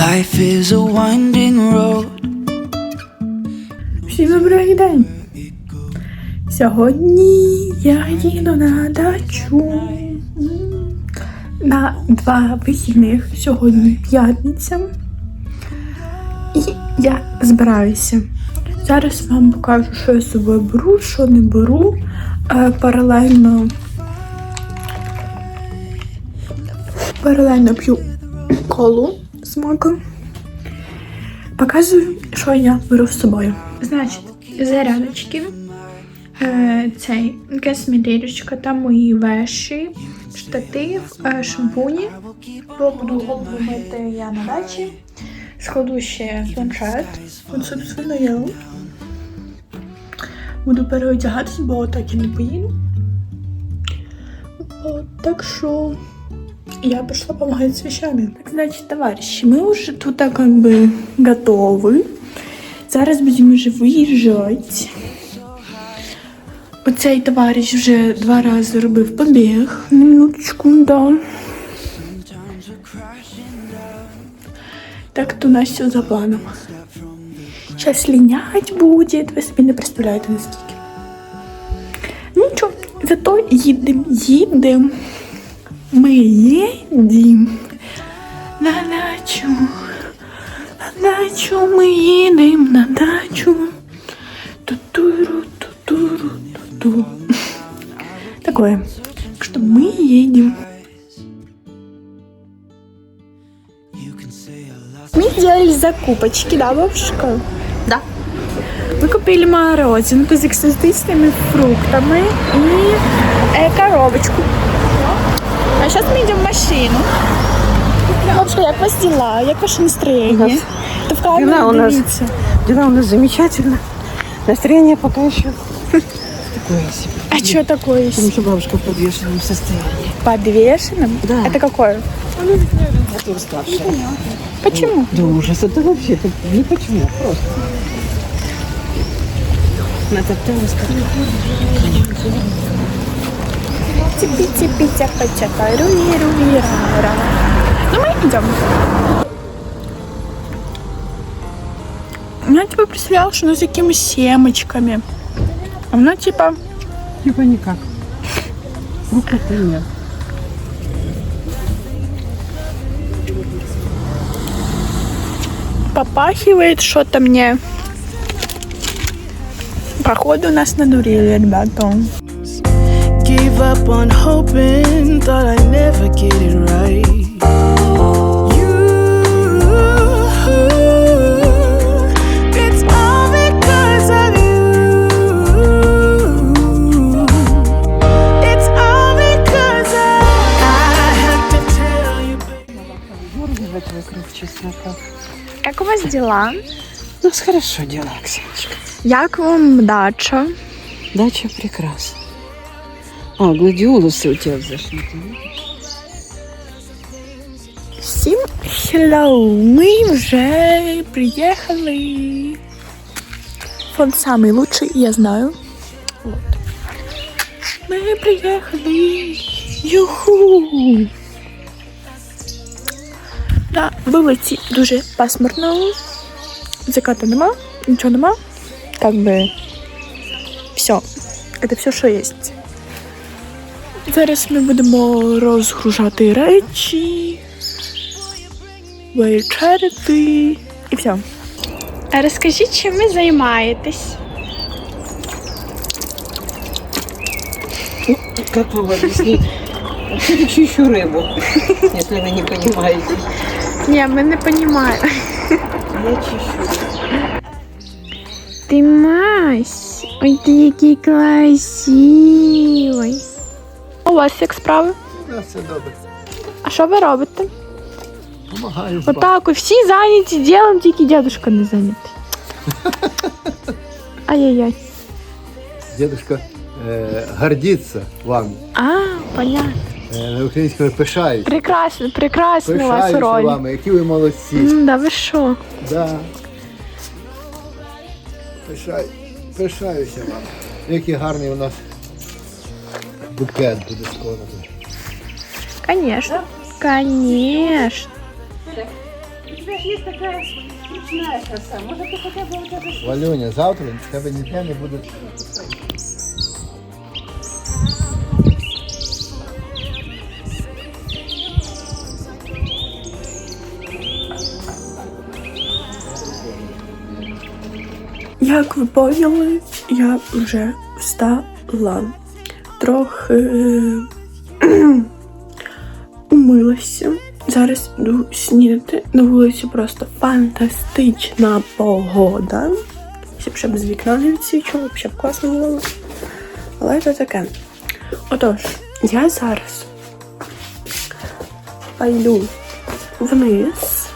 Life is a winding road. Всім добрий день! Сьогодні я їду на дачу на два вихідних. Сьогодні п'ятниця. І я збираюся. Зараз вам покажу, що я з собою беру, що не беру. Е, Паралельно паралельно п'ю колу з. Показую, що я беру з собою. Значить, зарядочки. Е, цей косметичка, там мої веші, штатив, е, шампуні. Бо буду голову я на дачі. Складу ще планшет. От, собственно, я. Буду переодягатись, бо так і не поїду. От, так що я пошла помогать с вещами. Так, значит, товарищи, мы уже тут так как бы готовы. Зараз будемо вже виїжджати. Оцей товариш вже два рази робив побіг. На минуточку, да. Так то у нас все за планом. Сейчас лінять буде, ви собі не представляєте наскільки. Нічого, зато їдемо, їдемо. Ми їдемо на дачу. На дачу ми їдемо на дачу. Тутуру, тутуру, туту. Такое. Так что мы едем. Мы сделали закупочки, да, бабушка? Да. Мы купили морозинку с экзотичными фруктами и э, коробочку. А сейчас мы идем в машину. Бабушка, як вас дела? Як ваше настроєння? То в камеру Дела у нас. Дела у нас замечательно. Настроение пока еще такое себе. А что такое? Потому что бабушка в подвешенном состоянии. Подвешенным? Да. Это какое? Это уставшая. Почему? Да ужас, это вообще это не почему, просто. Натопталась как Цепи, цепи, цепа, цепа, руи, руи, ра, ра. Ну, мы идем. Я типа представляла, что оно с такими семечками. А оно типа Типа никак. Фруктов нет. попахивает что-то мне. Походу нас надурили, ребята. Up on hoping, thought I'd never get it right. It's all because of you. It's all because of I had to tell you. Дергивать вокруг чеснока. Как у вас дела? У нас хорошо дела, Ксеночка. Як вам дача? Дача прекрасна. А, гладиолусы у тебя взошли. Всім hello! Ми вже приїхали. Фон самый лучший, я знаю. Вот. Ми приїхали. Юху! На вулиці дуже пасмурно. Заката нема, нічого нема. Как би все. Это все, що є. Зараз ми будемо розгружати речі вечеряти і все. А розкажіть, чим ви займаєтесь? Как вам объяснить? Я чищу рыбу, если вы не понимаете. Ні, ми не розуміємо. Я чищу. Ти Мась, ой ти який красивий. У вас як справи? Да, все добре. А що ви робите? Помагаю. Отак, от всі зайняті ділом, тільки дедушка не зайнятий. Ай-яй-яй. Дедушка е, гордиться вами. А, понятно. Е, на українському пишаюсь. Прекрасно, прекрасна у вас Пишаюся роль. вами, які ви молодці. М, Да ви що? Да. Пишаю, пишаюся вами. Який гарний у нас букет буде скоро. Конечно. Конечно. краса. Валюня, завтра тебе ніде не буде. Як ви поняли, я вже встала. Трохи умилася. Зараз йду снідати. На вулиці просто фантастична погода. Якщо б ще без вікна не відсвічувала, б ще б класно було. Але це таке. Отож, я зараз пойду вниз.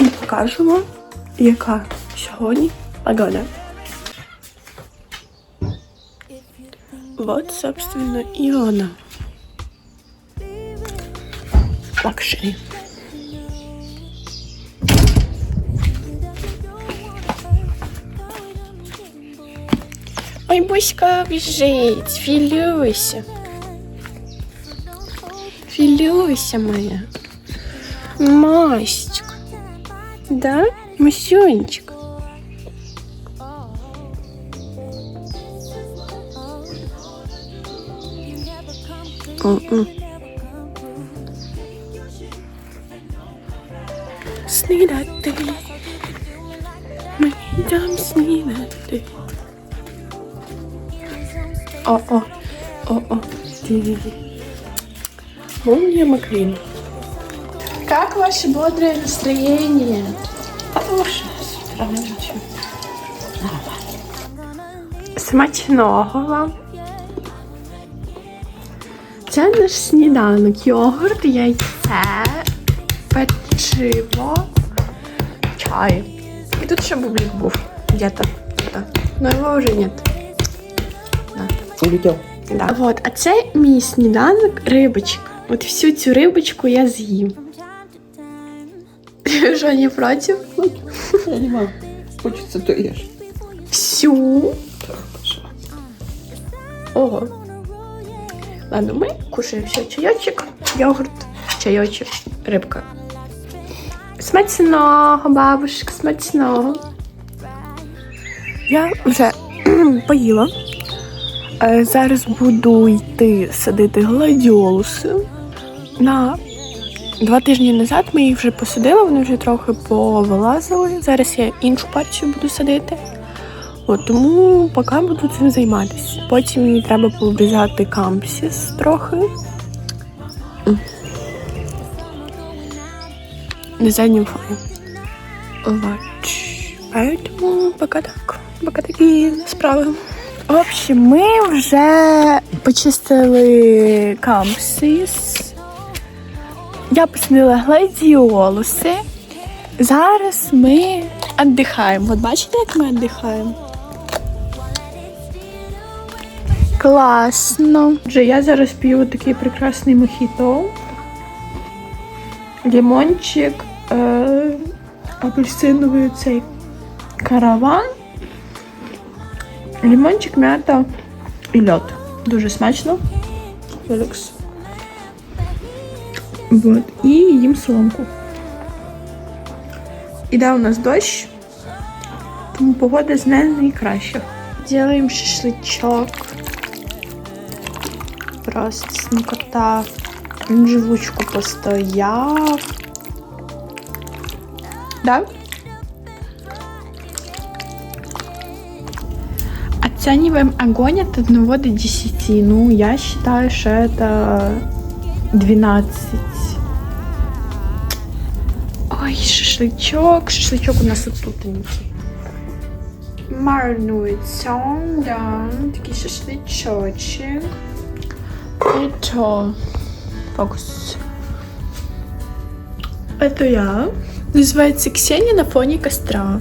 і покажу вам, яка сьогодні погода. Вот, собственно, і вона. Лакшері. Ой, Буська біжить, філюся. Філюся моя. Мастик. Да, Масюнчик? Снідати. Ми йдемо снідати. О-о, о-о. Молния Маквин. Как ваше бодрое настроение? Утра ночью. Смачного вам. Це наш сніданок. Йогурт, яйце, печиво, чай. І тут ще бублик був. Где-то. Да. Но його вже нет. Улетел. Да. Вот, а це мій сніданок рибочка. От всю цю рибочку я з'їм. Що, не проти? Я не могу. Хочется, то ешь. Всю. Ого. Ладно, мы кушаем все. Чайочек, йогурт, чайочек, рибка. Смачного, бабушка, смачного. Я вже поїла. Е, Зараз буду йти садити гладіолуси. На два тижні назад ми їх вже посадили, вони вже трохи повилазили. Зараз я іншу партію буду садити. От, тому поки буду цим займатися. Потім мені треба пообрізати кампсіс трохи. На фоне. Вот. Поэтому пока так. Пока такі справи. В общем, ми вже почистили кампсис. Я посадила гладіолуси. Зараз ми віддихаємо. От бачите, як ми віддихаємо? Класно. Вже я зараз п'ю такий прекрасний мохіто. Лімончик, е- апельсиновий цей караван. Лімончик, м'ята і льод. Дуже смачно. Люкс. Вот. І їм соломку. Іде у нас дощ, тому погода з не найкраща. Делаем шашлычок. Просто смакота. Він Живучку постояв. Да? Оцениваем огонь от 1 до 10. Ну, я считаю, что это 12. Ой, шашлычок. Шашлычок у нас вот тут. Маринується, да, такий шашличочок. І то. Фокус. Это я. Называется Ксения на фоне костра.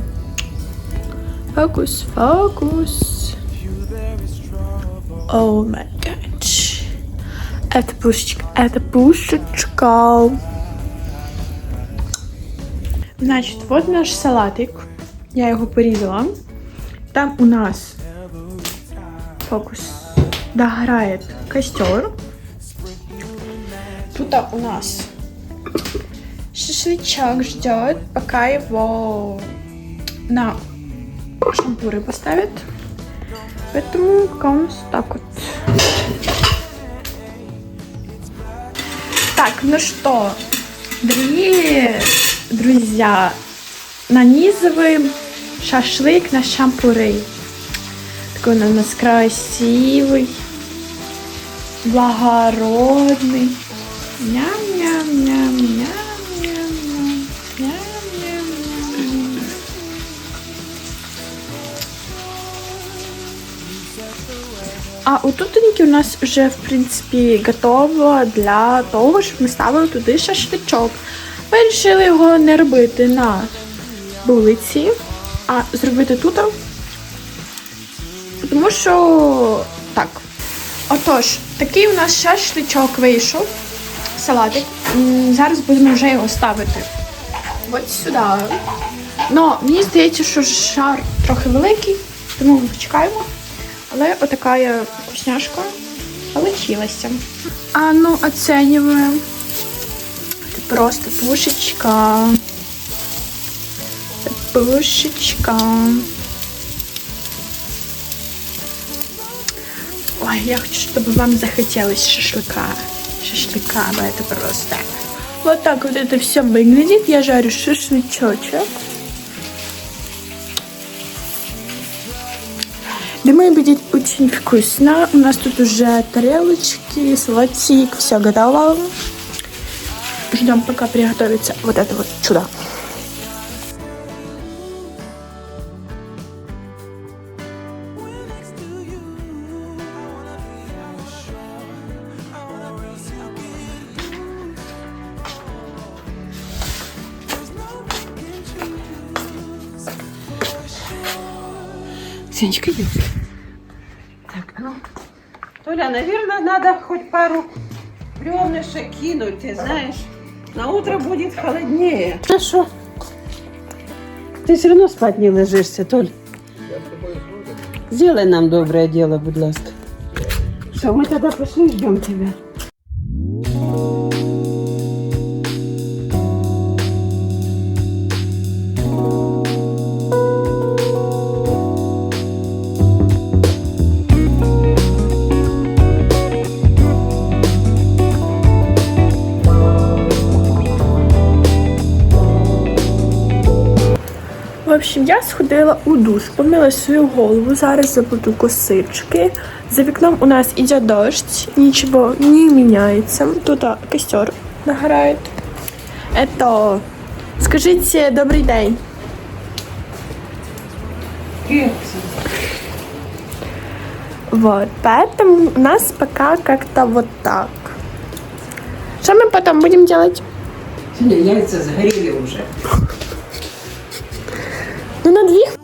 Фокус, фокус. О май гад. Это пушечка, это пушечка. Значит, вот наш салатик. Я його порізала. Там у нас фокус догорает костер. тут у нас шашлычок ждет, пока его на шампуры поставят. Поэтому пока у нас так вот. Так, ну что, дорогие друзья, нанизываем шашлык на шампуры. Такой он у нас красивый, благородный. Ням-ням-ням-ням-ням-ням. У нас вже, в принципі, готово для того, щоб ми ставили туди шашличок. Вирішили його не робити на вулиці, а зробити тут. Тому що так. Отож, такий у нас шашличок вийшов. Салатик. Зараз будемо вже його ставити. От сюди. Ну, мені здається, що шар трохи великий, тому чекаємо. Але отака я вкусняшка получилася. А ну, оцениваем. Это просто пушечка. Это пушечка. Ой, я хочу, чтобы вам захотелось шашлыка. Шашлыка, да, это просто. Вот так вот это все выглядит. Я жарю шашлычочек. Думаю, будет очень вкусно. У нас тут уже тарелочки, салатик, все готово. Ждем, пока приготовится вот это вот чудо. Сенечка, иди. Толя, наверное, надо хоть пару бревнышек кинуть, ты знаешь. На утро будет холоднее. Хорошо. Ты все равно спать не ложишься, Толь. Сделай нам доброе дело, будь ласка. Все, мы тогда пошли, ждем тебя. общем, я сходила у душ, помила свою голову, зараз забуду косички. За вікном у нас іде дощ, нічого не міняється. Тут а, костер нагорает. Это, скажите добрий день. Вот, поэтому у нас пока как-то вот так. Что мы потом будем делать? Яйца сгорели уже. Ну на дві